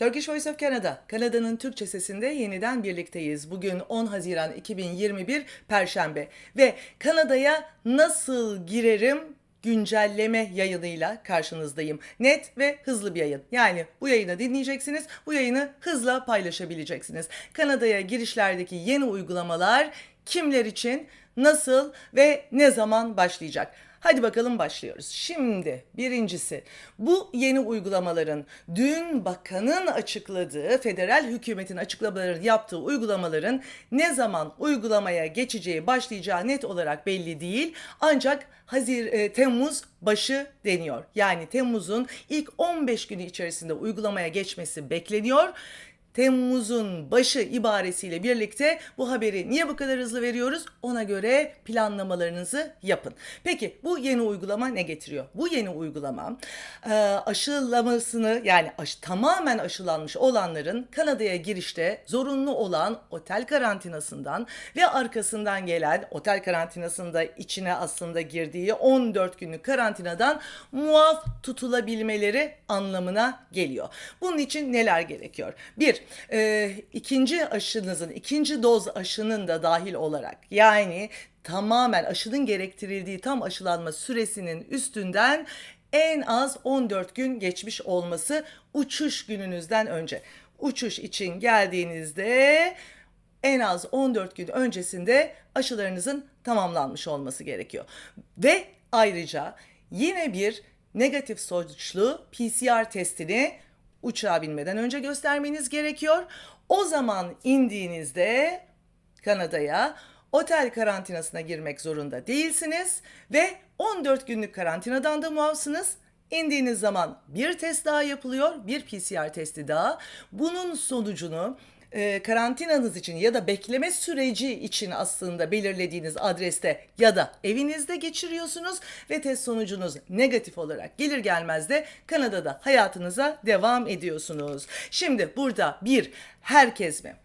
Turkish Voice of Canada, Kanada'nın Türkçe sesinde yeniden birlikteyiz. Bugün 10 Haziran 2021 Perşembe ve Kanada'ya nasıl girerim güncelleme yayınıyla karşınızdayım. Net ve hızlı bir yayın. Yani bu yayını dinleyeceksiniz, bu yayını hızla paylaşabileceksiniz. Kanada'ya girişlerdeki yeni uygulamalar kimler için, nasıl ve ne zaman başlayacak? Hadi bakalım başlıyoruz. Şimdi birincisi bu yeni uygulamaların dün bakanın açıkladığı, federal hükümetin açıklamaları yaptığı uygulamaların ne zaman uygulamaya geçeceği, başlayacağı net olarak belli değil. Ancak Hazir e, Temmuz başı deniyor. Yani Temmuz'un ilk 15 günü içerisinde uygulamaya geçmesi bekleniyor. Temmuz'un başı ibaresiyle birlikte bu haberi niye bu kadar hızlı veriyoruz? Ona göre planlamalarınızı yapın. Peki bu yeni uygulama ne getiriyor? Bu yeni uygulama e, aşılamasını yani aşı, tamamen aşılanmış olanların Kanada'ya girişte zorunlu olan otel karantinasından ve arkasından gelen otel karantinasında içine aslında girdiği 14 günlük karantinadan muaf tutulabilmeleri anlamına geliyor. Bunun için neler gerekiyor? Bir, e, ikinci aşınızın, ikinci doz aşının da dahil olarak yani tamamen aşının gerektirildiği tam aşılanma süresinin üstünden en az 14 gün geçmiş olması uçuş gününüzden önce. Uçuş için geldiğinizde en az 14 gün öncesinde aşılarınızın tamamlanmış olması gerekiyor. Ve ayrıca yine bir negatif sonuçlu PCR testini uçağa binmeden önce göstermeniz gerekiyor. O zaman indiğinizde Kanada'ya otel karantinasına girmek zorunda değilsiniz ve 14 günlük karantinadan da muafsınız. İndiğiniz zaman bir test daha yapılıyor, bir PCR testi daha. Bunun sonucunu e, karantinanız için ya da bekleme süreci için aslında belirlediğiniz adreste ya da evinizde geçiriyorsunuz ve test sonucunuz negatif olarak gelir gelmez de Kanada'da hayatınıza devam ediyorsunuz. Şimdi burada bir herkes mi?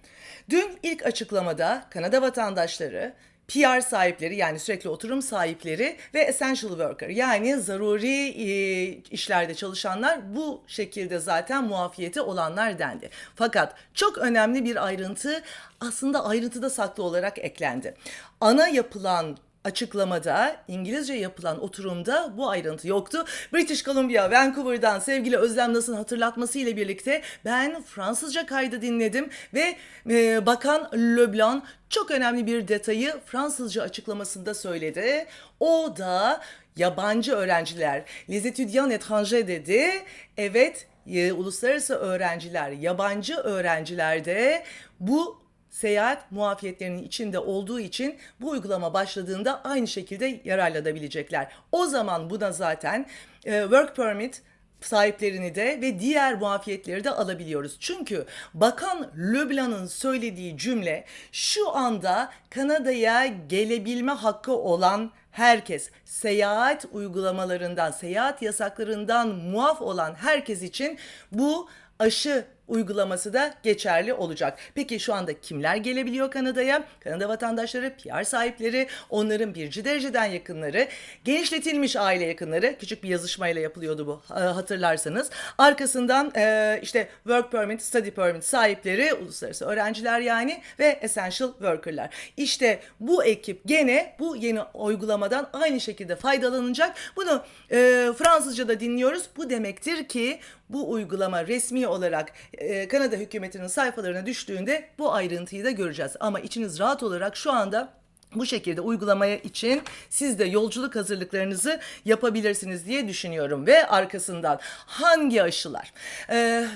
Dün ilk açıklamada Kanada vatandaşları PR sahipleri yani sürekli oturum sahipleri ve essential worker yani zaruri e, işlerde çalışanlar bu şekilde zaten muafiyeti olanlar dendi. Fakat çok önemli bir ayrıntı aslında ayrıntıda saklı olarak eklendi. Ana yapılan açıklamada İngilizce yapılan oturumda bu ayrıntı yoktu. British Columbia, Vancouver'dan sevgili Özlem Nas'ın hatırlatması ile birlikte ben Fransızca kaydı dinledim ve e, Bakan Leblanc çok önemli bir detayı Fransızca açıklamasında söyledi. O da yabancı öğrenciler, les étudiants étrangers dedi. Evet, e, uluslararası öğrenciler, yabancı öğrenciler de bu seyahat muafiyetlerinin içinde olduğu için bu uygulama başladığında aynı şekilde yararlanabilecekler. O zaman buna zaten e, work permit sahiplerini de ve diğer muafiyetleri de alabiliyoruz. Çünkü Bakan Leblanc'ın söylediği cümle şu anda Kanada'ya gelebilme hakkı olan herkes seyahat uygulamalarından, seyahat yasaklarından muaf olan herkes için bu aşı uygulaması da geçerli olacak. Peki şu anda kimler gelebiliyor Kanada'ya? Kanada vatandaşları, PR sahipleri, onların birinci dereceden yakınları, genişletilmiş aile yakınları, küçük bir yazışmayla yapılıyordu bu hatırlarsanız. Arkasından e, işte work permit, study permit sahipleri, uluslararası öğrenciler yani ve essential worker'lar. İşte bu ekip gene bu yeni uygulamadan aynı şekilde faydalanacak. Bunu e, Fransızca'da dinliyoruz. Bu demektir ki bu uygulama resmi olarak e, Kanada hükümetinin sayfalarına düştüğünde bu ayrıntıyı da göreceğiz. Ama içiniz rahat olarak şu anda bu şekilde uygulamaya için siz de yolculuk hazırlıklarınızı yapabilirsiniz diye düşünüyorum. Ve arkasından hangi aşılar? Ee,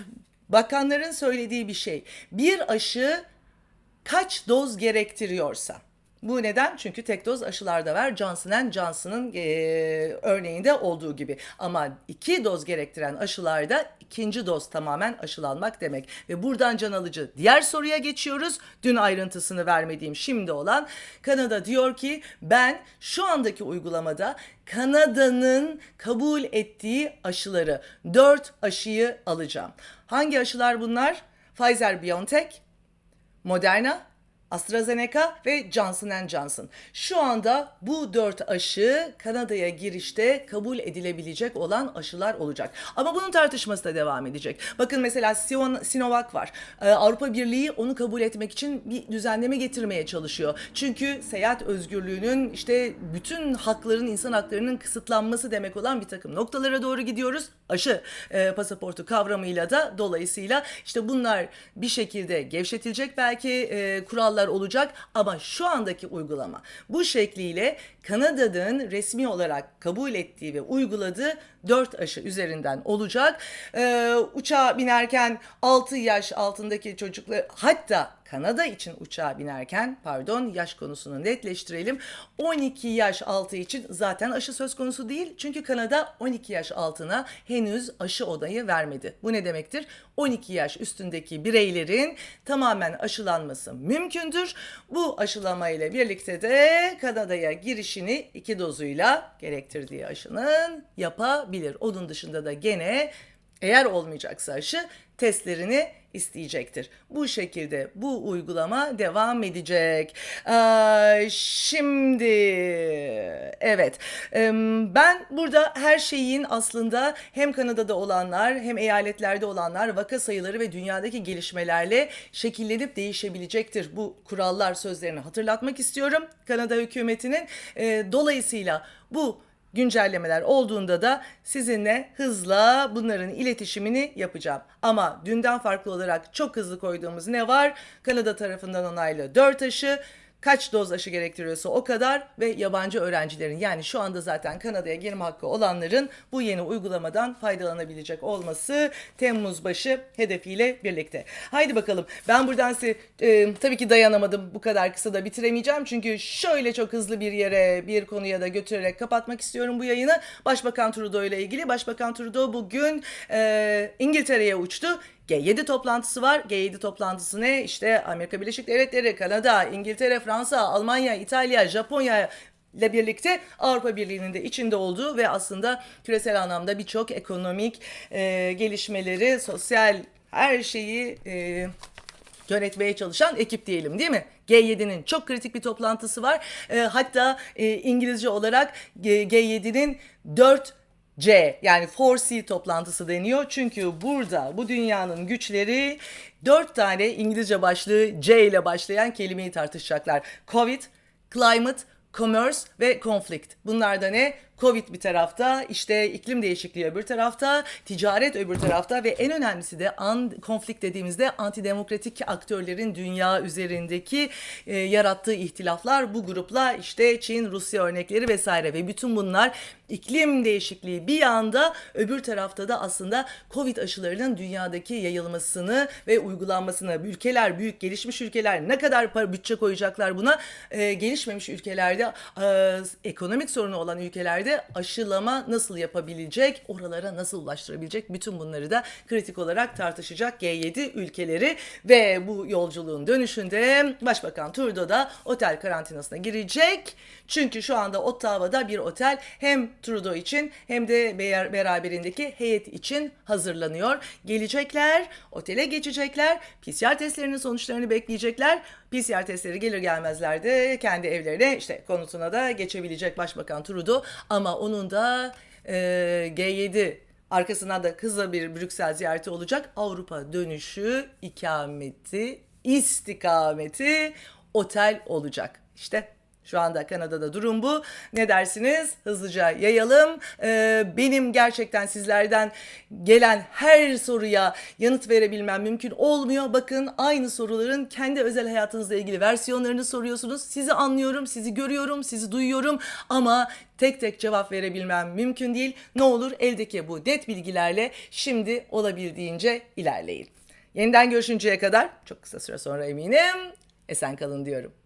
bakanların söylediği bir şey. Bir aşı kaç doz gerektiriyorsa bu neden? Çünkü tek doz aşılarda var. Johnson Johnson'ın e, örneğinde olduğu gibi. Ama iki doz gerektiren aşılarda ikinci doz tamamen aşılanmak demek. Ve buradan can alıcı diğer soruya geçiyoruz. Dün ayrıntısını vermediğim şimdi olan Kanada diyor ki ben şu andaki uygulamada Kanada'nın kabul ettiği aşıları dört aşıyı alacağım. Hangi aşılar bunlar? Pfizer BioNTech, Moderna, AstraZeneca ve Johnson Johnson. Şu anda bu dört aşı Kanada'ya girişte kabul edilebilecek olan aşılar olacak. Ama bunun tartışması da devam edecek. Bakın mesela Sinovac var. Ee, Avrupa Birliği onu kabul etmek için bir düzenleme getirmeye çalışıyor. Çünkü seyahat özgürlüğünün işte bütün hakların, insan haklarının kısıtlanması demek olan bir takım noktalara doğru gidiyoruz. Aşı e, pasaportu kavramıyla da dolayısıyla işte bunlar bir şekilde gevşetilecek belki e, kurallar olacak ama şu andaki uygulama bu şekliyle Kanada'nın resmi olarak kabul ettiği ve uyguladığı 4 aşı üzerinden olacak. E, uçağa binerken 6 yaş altındaki çocuklar hatta Kanada için uçağa binerken pardon yaş konusunu netleştirelim. 12 yaş altı için zaten aşı söz konusu değil. Çünkü Kanada 12 yaş altına henüz aşı odayı vermedi. Bu ne demektir? 12 yaş üstündeki bireylerin tamamen aşılanması mümkündür. Bu aşılama ile birlikte de Kanada'ya girişini iki dozuyla gerektirdiği aşının yapabilir. Onun dışında da gene eğer olmayacaksa aşı testlerini isteyecektir. Bu şekilde bu uygulama devam edecek. Ee, şimdi evet ben burada her şeyin aslında hem Kanada'da olanlar hem eyaletlerde olanlar vaka sayıları ve dünyadaki gelişmelerle şekillenip değişebilecektir. Bu kurallar sözlerini hatırlatmak istiyorum Kanada hükümetinin. Ee, dolayısıyla bu güncellemeler olduğunda da sizinle hızla bunların iletişimini yapacağım. Ama dünden farklı olarak çok hızlı koyduğumuz ne var? Kanada tarafından onaylı 4 aşı, kaç doz aşı gerektiriyorsa o kadar ve yabancı öğrencilerin yani şu anda zaten Kanada'ya girme hakkı olanların bu yeni uygulamadan faydalanabilecek olması Temmuz başı hedefiyle birlikte. Haydi bakalım ben buradan size e, tabii ki dayanamadım bu kadar kısa da bitiremeyeceğim çünkü şöyle çok hızlı bir yere bir konuya da götürerek kapatmak istiyorum bu yayını. Başbakan Trudeau ile ilgili Başbakan Trudeau bugün e, İngiltere'ye uçtu. G7 toplantısı var. G7 toplantısı ne? İşte Amerika Birleşik Devletleri, Kanada, İngiltere, Fransa, Almanya, İtalya, Japonya ile birlikte Avrupa Birliği'nin de içinde olduğu ve aslında küresel anlamda birçok ekonomik e, gelişmeleri, sosyal her şeyi e, yönetmeye çalışan ekip diyelim değil mi? G7'nin çok kritik bir toplantısı var. E, hatta e, İngilizce olarak G- G7'nin 4 C yani 4C toplantısı deniyor. Çünkü burada bu dünyanın güçleri dört tane İngilizce başlığı C ile başlayan kelimeyi tartışacaklar. Covid, climate, commerce ve conflict. Bunlar da ne? Covid bir tarafta, işte iklim değişikliği öbür tarafta, ticaret öbür tarafta ve en önemlisi de an, konflikt dediğimizde antidemokratik aktörlerin dünya üzerindeki e, yarattığı ihtilaflar. Bu grupla işte Çin, Rusya örnekleri vesaire ve bütün bunlar iklim değişikliği bir yanda öbür tarafta da aslında Covid aşılarının dünyadaki yayılmasını ve uygulanmasını. Ülkeler büyük gelişmiş ülkeler ne kadar para bütçe koyacaklar buna? E, gelişmemiş ülkelerde e, ekonomik sorunu olan ülkelerde aşılama nasıl yapabilecek oralara nasıl ulaştırabilecek bütün bunları da kritik olarak tartışacak G7 ülkeleri ve bu yolculuğun dönüşünde Başbakan Trudeau da otel karantinasına girecek. Çünkü şu anda Ottawa'da bir otel hem Trudeau için hem de ber- beraberindeki heyet için hazırlanıyor. Gelecekler, otele geçecekler, PCR testlerinin sonuçlarını bekleyecekler. PCR testleri gelir gelmezler de kendi evlerine işte konutuna da geçebilecek Başbakan Trudeau. Ama onun da e, G7 arkasından da hızla bir Brüksel ziyareti olacak. Avrupa dönüşü ikameti, istikameti otel olacak. İşte şu anda Kanada'da durum bu. Ne dersiniz? Hızlıca yayalım. Ee, benim gerçekten sizlerden gelen her soruya yanıt verebilmem mümkün olmuyor. Bakın aynı soruların kendi özel hayatınızla ilgili versiyonlarını soruyorsunuz. Sizi anlıyorum, sizi görüyorum, sizi duyuyorum ama tek tek cevap verebilmem mümkün değil. Ne olur eldeki bu net bilgilerle şimdi olabildiğince ilerleyin. Yeniden görüşünceye kadar çok kısa süre sonra eminim esen kalın diyorum.